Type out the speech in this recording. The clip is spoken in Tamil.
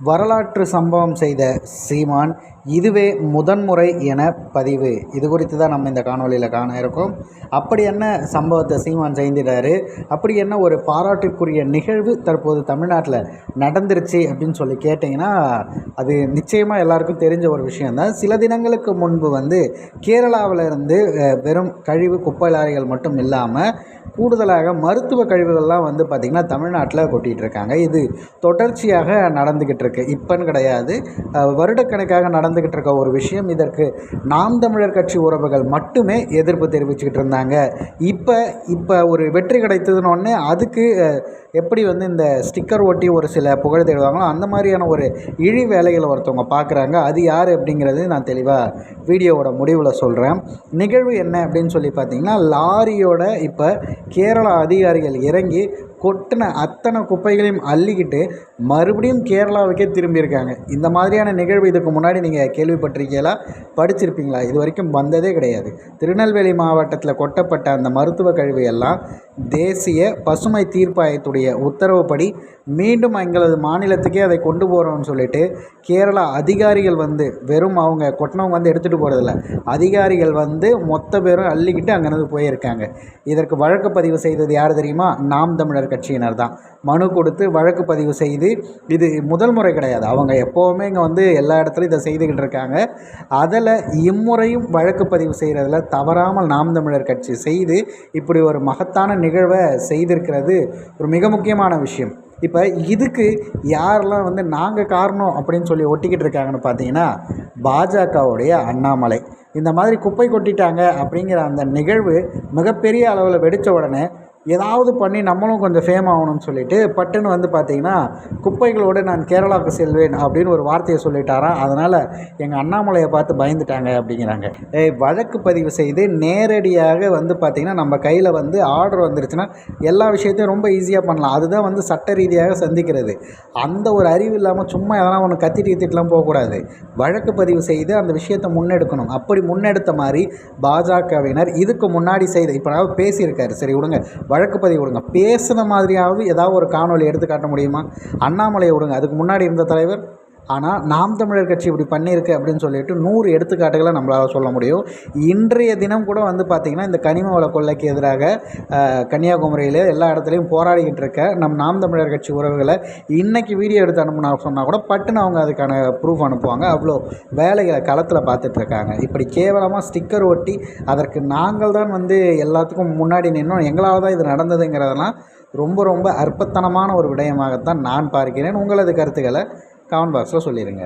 வரலாற்று சம்பவம் செய்த சீமான் இதுவே முதன்முறை என பதிவு. இது குறித்து தான் நம்ம இந்த காணொலியில் காண இருக்கோம். அப்படி என்ன சம்பவத்தை சீமான் செய்திடாரு அப்படி என்ன ஒரு பாராட்டுக்குரிய நிகழ்வு தற்போது தமிழ்நாட்டில் நடந்துருச்சு அப்படின்னு சொல்லி கேட்டிங்கன்னா அது நிச்சயமாக எல்லாருக்கும் தெரிஞ்ச ஒரு விஷயந்தான் சில தினங்களுக்கு முன்பு வந்து கேரளாவில் இருந்து வெறும் கழிவு குப்பை லாரிகள் மட்டும் இல்லாமல் கூடுதலாக மருத்துவ கழிவுகள்லாம் வந்து பார்த்திங்கன்னா தமிழ்நாட்டில் கொட்டிகிட்டு இருக்காங்க. இது தொடர்ச்சியாக நடந்துக்கிட்டு இருக்கு. இப்போன்னு கிடையாது. வருடக்கணக்காக நடந்துக்கிட்டு இருக்க ஒரு விஷயம். இதற்கு நாம் தமிழர் கட்சி உறவுகள் மட்டுமே எதிர்ப்பு தெரிவிச்சுக்கிட்டு இருந்தாங்க. இப்போ இப்போ ஒரு வெற்றி கிடைத்ததுன்னு அதுக்கு எப்படி வந்து இந்த ஸ்டிக்கர் ஒட்டி ஒரு சில புகழ் தேடுவாங்களோ அந்த மாதிரியான ஒரு இழி வேலைகளை ஒருத்தவங்க பார்க்குறாங்க அது யார் அப்படிங்கிறது நான் தெளிவாக வீடியோவோட முடிவில் சொல்கிறேன் நிகழ்வு என்ன அப்படின்னு சொல்லி பார்த்தீங்கன்னா லாரியோட இப்போ கேரளா அதிகாரிகள் இறங்கி கொட்டின அத்தனை குப்பைகளையும் அள்ளிக்கிட்டு மறுபடியும் கேரளாவுக்கே திரும்பியிருக்காங்க. இந்த மாதிரியான நிகழ்வு இதுக்கு முன்னாடி நீங்கள் கேள்விப்பட்டிருக்கீங்களா? படிச்சிருப்பீங்களா? இது வரைக்கும் வந்ததே கிடையாது. திருநெல்வேலி மாவட்டத்தில் கொட்டப்பட்ட அந்த மருத்துவ கழிவு எல்லாம் தேசிய பசுமை தீர்ப்பாயத்துடைய உத்தரவுப்படி மீண்டும் எங்களது மாநிலத்துக்கே அதை கொண்டு போகிறோம்னு சொல்லிட்டு கேரளா அதிகாரிகள் வந்து வெறும் அவங்க கொட்டினவங்க வந்து எடுத்துகிட்டு போகிறதில்ல அதிகாரிகள் வந்து மொத்த பேரும் அள்ளிக்கிட்டு அங்கேருந்து போயிருக்காங்க. இதற்கு வழக்கு பதிவு செய்தது யார் தெரியுமா? நாம் தமிழர் கட்சியினர் தான். மனு கொடுத்து வழக்கு பதிவு செய்து இது முதல் முறை கிடையாது. அவங்க எப்போவுமே இங்கே வந்து எல்லா இடத்துலையும் இதை செய்துக்கிட்டு இருக்காங்க. அதில் இம்முறையும் வழக்கு பதிவு செய்கிறதுல தவறாமல் நாம் தமிழர் கட்சி செய்து இப்படி ஒரு மகத்தான நிகழ்வை செய்திருக்கிறது ஒரு மிக முக்கியமான விஷயம். இப்போ இதுக்கு யாரெல்லாம் வந்து நாங்கள் காரணம் அப்படின்னு சொல்லி ஒட்டிக்கிட்டு இருக்காங்கன்னு பார்த்தீங்கன்னா பாஜகவுடைய அண்ணாமலை. இந்த மாதிரி குப்பை கொட்டிட்டாங்க அப்படிங்கிற அந்த நிகழ்வு மிகப்பெரிய அளவில் வெடித்த உடனே ஏதாவது பண்ணி நம்மளும் கொஞ்சம் ஃபேம் ஆகணும்னு சொல்லிட்டு பட்டுன்னு வந்து பார்த்திங்கன்னா குப்பைகளோடு நான் கேரளாவுக்கு செல்வேன் அப்படின்னு ஒரு வார்த்தையை சொல்லிட்டாராம். அதனால் எங்கள் அண்ணாமலையை பார்த்து பயந்துட்டாங்க அப்படிங்கிறாங்க. ஏய் வழக்கு பதிவு செய்து நேரடியாக வந்து பார்த்திங்கன்னா நம்ம கையில் வந்து ஆர்டர் வந்துருச்சுன்னா எல்லா விஷயத்தையும் ரொம்ப ஈஸியாக பண்ணலாம். அதுதான் வந்து சட்ட ரீதியாக சந்திக்கிறது. அந்த ஒரு அறிவு இல்லாமல் சும்மா எதனா ஒன்று கத்திட்டு கத்திட்டுலாம் போகக்கூடாது. வழக்கு பதிவு செய்து அந்த விஷயத்தை முன்னெடுக்கணும். அப்படி முன்னெடுத்த மாதிரி பாஜகவினர் இதுக்கு முன்னாடி செய்த இப்போ பேசியிருக்காரு. சரி விடுங்க. வழக்கு பதிவு விடுங்க பேசுன மாதிரியாவது ஏதாவது ஒரு காணொலி எடுத்து காட்ட முடியுமா? அண்ணாமலையை விடுங்க. அதுக்கு முன்னாடி இருந்த தலைவர் ஆனால் நாம் தமிழர் கட்சி இப்படி பண்ணியிருக்கு அப்படின்னு சொல்லிட்டு நூறு எடுத்துக்காட்டுகளை நம்மளால் சொல்ல முடியும். இன்றைய தினம் கூட வந்து பார்த்திங்கன்னா இந்த கனிம வள கொள்ளைக்கு எதிராக கன்னியாகுமரியில் எல்லா இடத்துலையும் போராடிக்கிட்டு இருக்க நம் நாம் தமிழர் கட்சி உறவுகளை இன்றைக்கி வீடியோ எடுத்து அனுப்புனா சொன்னால் கூட பட்டுன்னு அவங்க அதுக்கான ப்ரூஃப் அனுப்புவாங்க. அவ்வளோ வேலைகளை களத்தில் பார்த்துட்ருக்காங்க இப்படி கேவலமாக ஸ்டிக்கர் ஒட்டி அதற்கு நாங்கள் தான் வந்து எல்லாத்துக்கும் முன்னாடி நின்னோம். எங்களால் தான் இது நடந்ததுங்கிறதெல்லாம் ரொம்ப ரொம்ப அற்பத்தனமான ஒரு விடயமாகத்தான் நான் பார்க்கிறேன். உங்களது கருத்துக்களை கமெண்ட் பாக்ஸில் சொல்லிடுங்க